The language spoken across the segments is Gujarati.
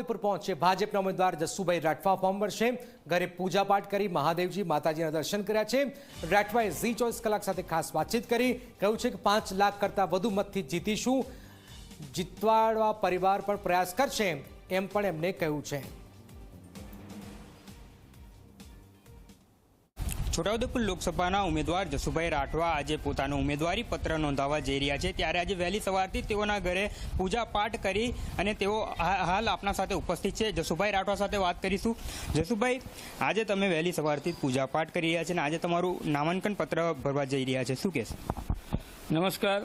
છોટાઉદેપુર પહોંચે ભાજપના ઉમેદવાર જસુભાઈ રાઠવા ફોર્મ ભરશે. ઘરે પૂજાપાઠ કરી મહાદેવજી માતાજીના દર્શન કર્યા છે. રાઠવાએ ઝી ચોવીસ કલાક સાથે ખાસ વાતચીત કરી. કહ્યું છે કે પાંચ લાખ કરતાં વધુ મતથી જીતીશું. જીતવાડવા પરિવાર પણ પ્રયાસ કરશે, એમ પણ એમને કહ્યું છે. છોટાઉદેપુર લોકસભાના ઉમેદવાર જસુભાઈ રાઠવા આજે પોતાનું ઉમેદવારી પત્ર નોંધાવવા જઈ રહ્યા છે. ત્યારે આજે વહેલી સવારથી તેઓના ઘરે પૂજા પાઠ કરી અને તેઓ હાલ આપણા સાથે ઉપસ્થિત છે. જસુભાઈ રાઠવા સાથે વાત કરીશું. જસુભાઈ, આજે તમે વહેલી સવારથી પૂજા પાઠ કરી રહ્યા છે અને આજે તમારું નામાંકન પત્ર ભરવા જઈ રહ્યા છે. શું કહેશો? નમસ્કાર.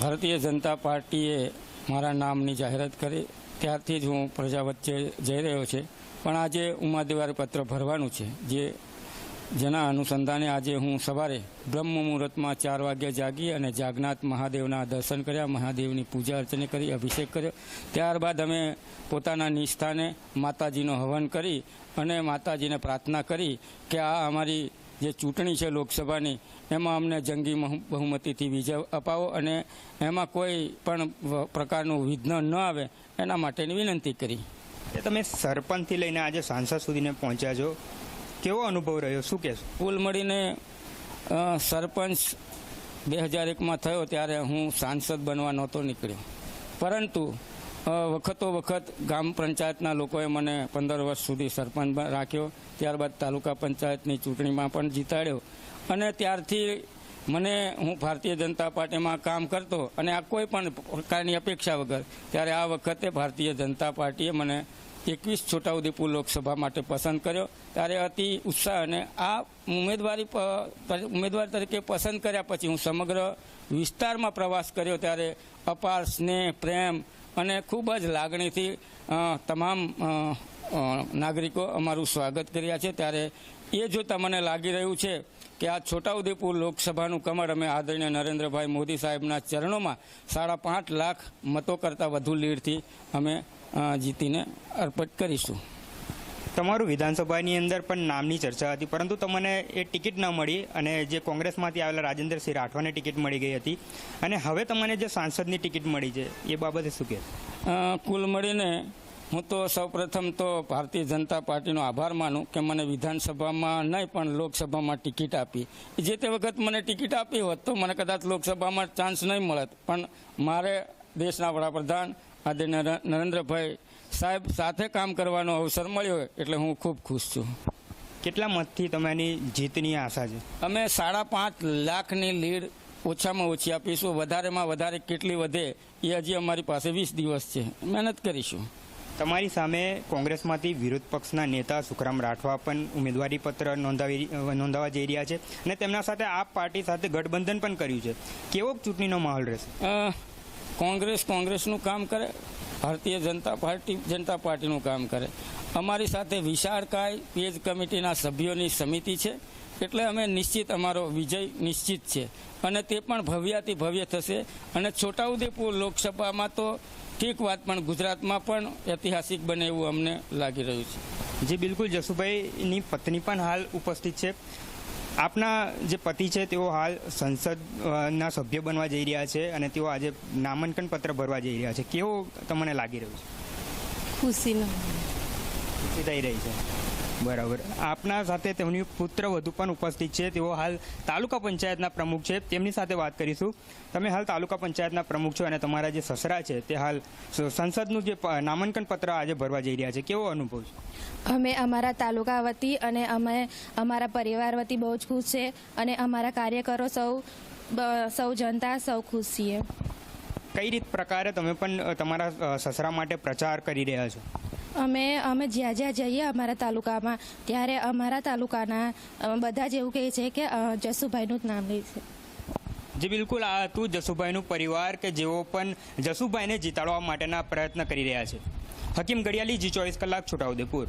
ભારતીય જનતા પાર્ટીએ મારા નામની જાહેરાત કરી. ત્યારથી જ હું પ્રજા વચ્ચે જઈ રહ્યો છે. પણ આજે ઉમેદવારી પત્ર ભરવાનું છે, જે જેના અનુસંધાને આજે હું સવારે બ્રહ્મ મુહૂર્તમાં ચાર વાગ્યે જાગી અને જાગનાથ મહાદેવના દર્શન કર્યા, મહાદેવની પૂજા અર્ચના કરી, અભિષેક કર્યો. ત્યારબાદ અમે પોતાના નિષ્ઠાને માતાજીનો હવન કરી અને માતાજીને પ્રાર્થના કરી કે આ અમારી જે ચૂંટણી છે લોકસભાની, એમાં અમને જંગી બહુ- બહુમતીથી વિજય અપાવો અને એમાં કોઈ પણ પ્રકારનું વિઘ્ન ન આવે, એના માટેની વિનંતી કરી. તમે સરપંચથી લઈને આજે સાંસદ સુધીને પહોંચ્યા છો. કેવો અનુભવ રહ્યો? શું કહેશો? કુલ મળીને સરપંચ બે હજાર એકમાં થયો ત્યારે હું સાંસદ બનવા નહોતો નીકળ્યો. પરંતુ વખતો વખત ગામ પંચાયતના લોકોએ મને પંદર વર્ષ સુધી સરપંચ રાખ્યો, ત્યારબાદ તાલુકા પંચાયતની ચૂંટણીમાં પણ જીતાડ્યો. અને ત્યારથી મને, હું ભારતીય જનતા પાર્ટીમાં કામ કરતો અને આ કોઈ પણ પ્રકારની અપેક્ષા વગર, ત્યારે આ વખતે ભારતીય જનતા પાર્ટીએ મને એકવીસ છોટાઉદેપુર લોકસભા માટે પસંદ કર્યો. ત્યારે અતિ ઉત્સાહ અને આ ઉમેદવારી ઉમેદવાર તરીકે પસંદ કર્યા પછી હું સમગ્ર વિસ્તારમાં પ્રવાસ કર્યો ત્યારે અપાર સ્નેહ, પ્રેમ અને ખૂબ જ લાગણીથી તમામ નાગરિકો અમારું સ્વાગત કર્યા છે. ત્યારે એ જોતાં મને લાગી રહ્યું છે કે આ છોટાઉદેપુર લોકસભાનું કમળ અમે આદરણીય નરેન્દ્રભાઈ મોદી સાહેબના ચરણોમાં સાડા પાંચ લાખ મતો કરતાં વધુ લીડથી અમે જીતીને અર્પણ કરીશું. તમારું વિધાનસભાની અંદર પણ નામની ચર્ચા હતી પરંતુ તમને એ ટિકિટ ન મળી અને જે કોંગ્રેસમાંથી આવેલા રાજેન્દ્રસિંહ રાઠવાને ટિકિટ મળી ગઈ હતી. અને હવે તમને જે સાંસદની ટિકિટ મળી છે એ બાબતે શું કહે કુલ મળીને હું તો સૌપ્રથમ તો ભારતીય જનતા પાર્ટીનો આભાર માનું કે મને વિધાનસભામાં નહીં પણ લોકસભામાં ટિકિટ આપી. જે તે વખત મને ટિકિટ આપી હોત તો મને કદાચ લોકસભામાં ચાન્સ નહીં મળત. પણ મારે દેશના વડાપ્રધાન નર- નરેન્દ્રભાઈ સાહેબ સાથે કામ કરવાનો અવસર મળ્યો એટલે હું ખૂબ ખુશ છું. કેટલા મતથી તમે એની જીતની આશા છે? અમે સાડા પાંચ લાખની લીડ ઓછામાં ઓછી આપીશું. વધારેમાં વધારે કેટલી વધે એ હજી અમારી પાસે વીસ દિવસ છે. મહેનત કરીશું. તમારી સામે કોંગ્રેસમાંથી વિરોધ પક્ષના નેતા સુખરામ રાઠવા પણ ઉમેદવારી પત્ર નોંધાવી નોંધાવવા જઈ રહ્યા છે અને તેમના સાથે આપ પાર્ટી સાથે ગઠબંધન પણ કર્યું છે. કેવો ચૂંટણીનો માહોલ રહેશે? કોંગ્રેસ કોંગ્રેસનું કામ કરે, ભારતીય જનતા પાર્ટી, જનતા પાર્ટીનું કામ કરે. અમારી સાથે વિશાળકાય પેજ કમિટીના સભ્યોની સમિતિ છે, એટલે અમે નિશ્ચિત અમારો વિજય નિશ્ચિત છે. અને તે પણ ભવ્યાથી ભવ્ય થશે. અને છોટાઉદેપુર લોકસભામાં તો ઠીક વાત, પણ ગુજરાતમાં પણ ઐતિહાસિક બને એવું અમને લાગી રહ્યું છે. જે, બિલકુલ જસુભાઈની પત્ની પણ હાલ ઉપસ્થિત છે. આપના જે પતિ છે તેઓ હાલ સંસદના સભ્ય બનવા જઈ રહ્યા છે અને તેઓ આજે નામાંકન પત્ર ભરવા જઈ રહ્યા છે. કેવો તમને લાગી રહ્યું છે? ખુશીનો. ખુશી થઈ રહી છે. બરાબર. આપના સાથે તેમની પુત્ર વધુ પણ ઉપસ્થિત છે. તેઓ હાલ તાલુકા પંચાયતના પ્રમુખ છે. તેમની સાથે વાત કરીશું. તમે હાલ તાલુકા પંચાયતના પ્રમુખ છો અને તમારા જે સસરા છે તે હાલ સંસદનું જે નામાંકન પત્ર આજે ભરવા જઈ રહ્યા છે. કેવો અનુભવ છે? અમે અમારા તાલુકા વતી અને અમે અમારા પરિવાર વતી બહુ જ ખુશ છે અને અમારા કાર્યકરો સૌ સૌ જનતા સૌ ખુશ છીએ. કઈ રીત પ્રકારે તમે પણ તમારા સસરા માટે પ્રચાર કરી રહ્યા છો? અમે અમે જ્યાં જ્યાં જઈએ અમારા તાલુકામાં, ત્યારે અમારા તાલુકાના બધા જ એવું કહે છે કે જસુભાઈનું જ નામ લે છે. જે, બિલકુલ. આ હતું જસુભાઈનું પરિવાર કે જેઓ પણ જસુભાઈને જીતાડવા માટેના પ્રયત્ન કરી રહ્યા છે. હકીમ ગડિયાલી જી ચોવીસ કલાક છોટાઉદેપુર